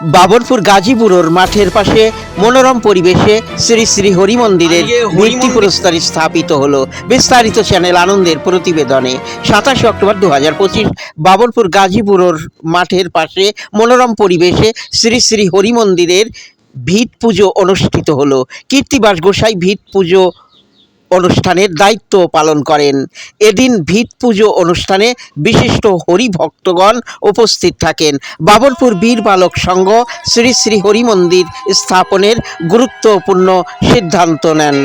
বাবরপুর গাজীপুরের মাঠের পাশে মনোরম পরিবেশে শ্রী শ্রী হরি মন্দিরের ভিত্তি পুরস্কার স্থাপিত হলো। বিস্তারিত চ্যানেল আনন্দের প্রতিবেদনে। সাতাশে অক্টোবর দু হাজার পঁচিশ বাবরপুর গাজীপুরের মাঠের পাশে মনোরম পরিবেশে শ্রী শ্রী হরি মন্দিরের ভিত পুজো অনুষ্ঠিত হলো। কীর্তিবাস গোসাই ভিত পুজো অনুষ্ঠানের দায়িত্ব পালন করেন। এদিন ভিত পুজো অনুষ্ঠানে বিশিষ্ট হরিভক্তগণ উপস্থিত থাকেন। বাবরপুর বীর বালক সংঘ শ্রী শ্রী হরিমন্দির স্থাপনের গুরুত্বপূর্ণ সিদ্ধান্ত নেন।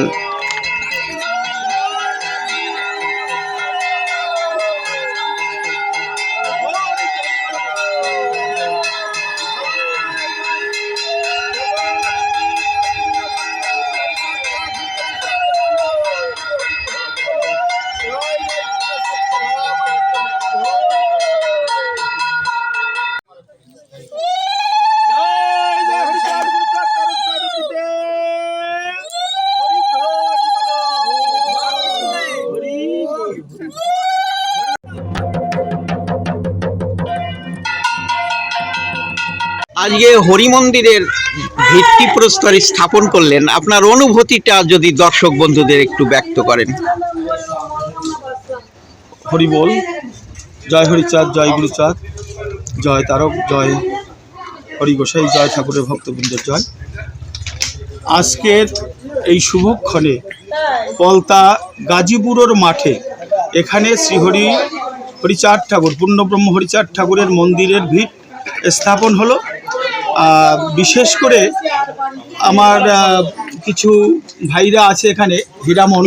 আজকে হরি মন্দিরের ভিত্তি প্রস্তর স্থাপন করলেন। আপনার অনুভূতিটা যদি দর্শক বন্ধুদের একটু ব্যক্ত করেন। হরি বল। জয় হরিচাঁদ, জয় গুরুচাঁদ, জয় তারক, জয় হরি গোসাই, জয় ঠাকুরের ভক্তবৃন্দের জয়। আজকের এই শুভক্ষণে পলতা গাজীপুরের মাঠে এখানে শ্রীহরি হরিচাঁদ ঠাকুর, পূর্ণব্রহ্ম হরিচাঁদ ঠাকুরের মন্দিরের ভিত স্থাপন হলো। বিশেষ করে আমার কিছু ভাইরা আছে এখানে, হীরামন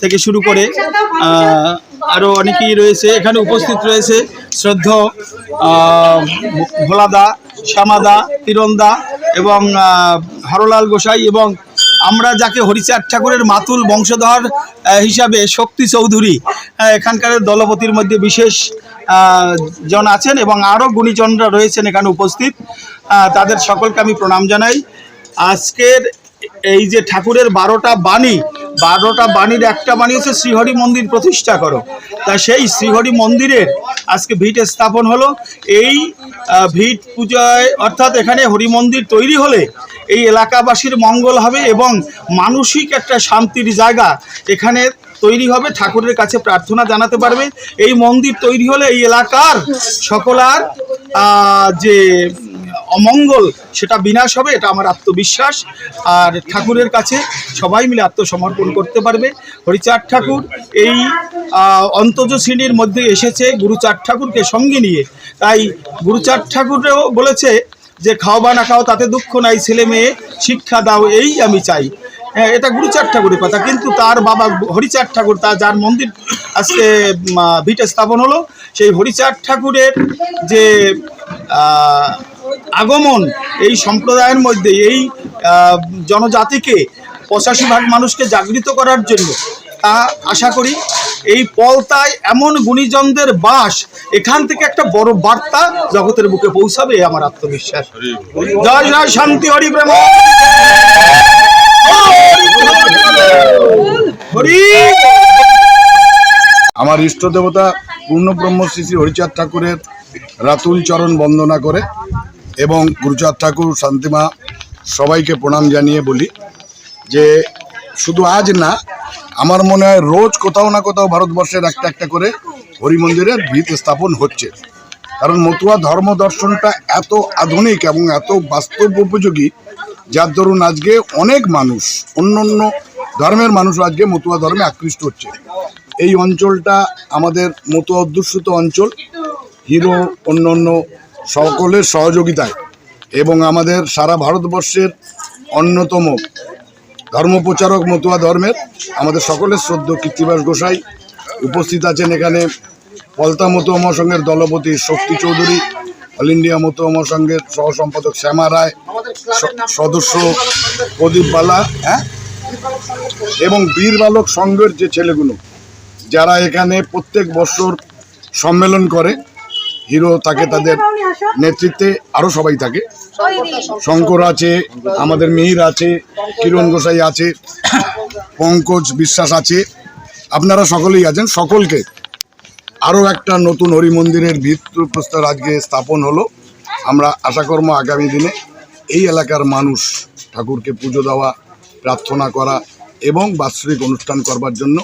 থেকে শুরু করে আরও অনেকেই রয়েছে। এখানে উপস্থিত রয়েছে শ্রদ্ধ ভোলাদা, শ্যামাদা তিরন্দা এবং হরলাল গোসাই এবং আমরা যাকে হরিচাঁদ ঠাকুরের মাতুল বংশধর হিসাবে শক্তি চৌধুরী এখানকার দলপতির মধ্যে বিশেষ জন আছেন এবং আরও গুণীজনরা রয়েছেন এখানে উপস্থিত। তাদের সকলকে আমি প্রণাম জানাই। আজকের এই যে ঠাকুরের বারোটা বাণী, বারোটা বাণীর একটা বাণী হচ্ছে শ্রীহরি মন্দির প্রতিষ্ঠা করো। তা সেই শ্রীহরি মন্দিরের আজকে ভিট স্থাপন হলো। এই ভিট পূজায় অর্থাৎ এখানে হরি মন্দির তৈরি হলে এই এলাকাবাসীর মঙ্গল হবে এবং মানসিক একটা শান্তির জায়গা এখানে তৈরি হবে, ঠাকুরের কাছে প্রার্থনা জানাতে পারবে। এই মন্দির তৈরি হলে এই এলাকার সকলার যে অমঙ্গল, সেটা বিনাশ হবে, এটা আমার আত্মবিশ্বাস। আর ঠাকুরের কাছে সবাই মিলে আত্মসমর্পণ করতে পারবে। হরিচাঁদ ঠাকুর এই অন্তজ শ্রেণির মধ্যে এসেছে, গুরুচাঁদ ঠাকুরকে সঙ্গে নিয়ে। তাই গুরুচাঁদ ঠাকুরেও বলেছে যে, খাও বা না খাও, তাতে দুঃখ নাই, ছেলে মেয়ে, শিক্ষা দাও, এই আমি চাই। এটা গুরুচাঁদ ঠাকুরের কথা। কিন্তু তার বাবা হরিচাঁদ ঠাকুর, তার যার মন্দির আজকে ভিটে স্থাপন হলো, সেই হরিচাঁদ ঠাকুরের যে আগমন, এই সম্প্রদায়ের মধ্যে, এই জনজাতিকে পঁচাশি ভাগ মানুষকে জাগৃত করার জন্য, তা আশা করি এই পলতায় এমন গুণীজনদের বাস, এখান থেকে একটা বড় বার্তা জগতের বুকে পৌঁছাবে আমার আত্মবিশ্বাস। জয় জয়, শান্তি, হরি প্রেম। আমার ইষ্ট দেবতা পূর্ণব্রহ্ম শ্রী শ্রী হরিচাঁদ ঠাকুরের রাতুল চরণ বন্দনা করে এবং গুরুচাঁদ ঠাকুর শান্তিমা সবাইকে প্রণাম জানিয়ে বলি যে শুধু আজ না, আমার মনে হয় রোজ কোথাও না কোথাও ভারতবর্ষের একটা একটা করে হরি মন্দিরের ভিত স্থাপন হচ্ছে। কারণ মতুয়া ধর্ম দর্শনটা এত আধুনিক এবং এত বাস্তব উপযোগী, যার দরুন আজকে অনেক মানুষ অন্য অন্য ধর্মের মানুষ আজকে মতুয়া ধর্মে আকৃষ্ট হচ্ছে। এই অঞ্চলটা আমাদের মতুয়া অধ্যুষিত অঞ্চল, হিরো, অন্য অন্য সকলের সহযোগিতায় এবং আমাদের সারা ভারতবর্ষের অন্যতম ধর্মপ্রচারক মতুয়া ধর্মের আমাদের সকলের শ্রদ্ধ কীর্তিবাস গোসাই। উপস্থিত আছেন এখানে পলতা মতুয়া মহাসংঘের দলপতি শক্তি চৌধুরী, অল ইন্ডিয়া মতুয়া মহাসংঘের সহ সম্পাদক শ্যামা রায় সদস্য প্রদীপ বালা হ্যাঁ? এবং বীর বালক সংঘের যে ছেলেগুলো, যারা এখানে প্রত্যেক বছর সম্মেলন করে, হিরো থাকে তাদের নেতৃত্বে আরও সবাই থাকে। শঙ্কর আছে, আমাদের মিহির আছে, কিরণ গোসাই আছে, পঙ্কজ বিশ্বাস আছে। আপনারা সকলেই আছেন। সকলকে আরও একটা নতুন হরি মন্দিরের ভিত্তি প্রস্তর আজকে স্থাপন হলো। আমরা আশা করব আগামী দিনে এই এলাকার মানুষ ঠাকুরকে পুজো দেওয়া প্রার্থনা করা এবং বাৎসরিক অনুষ্ঠান করবার জন্য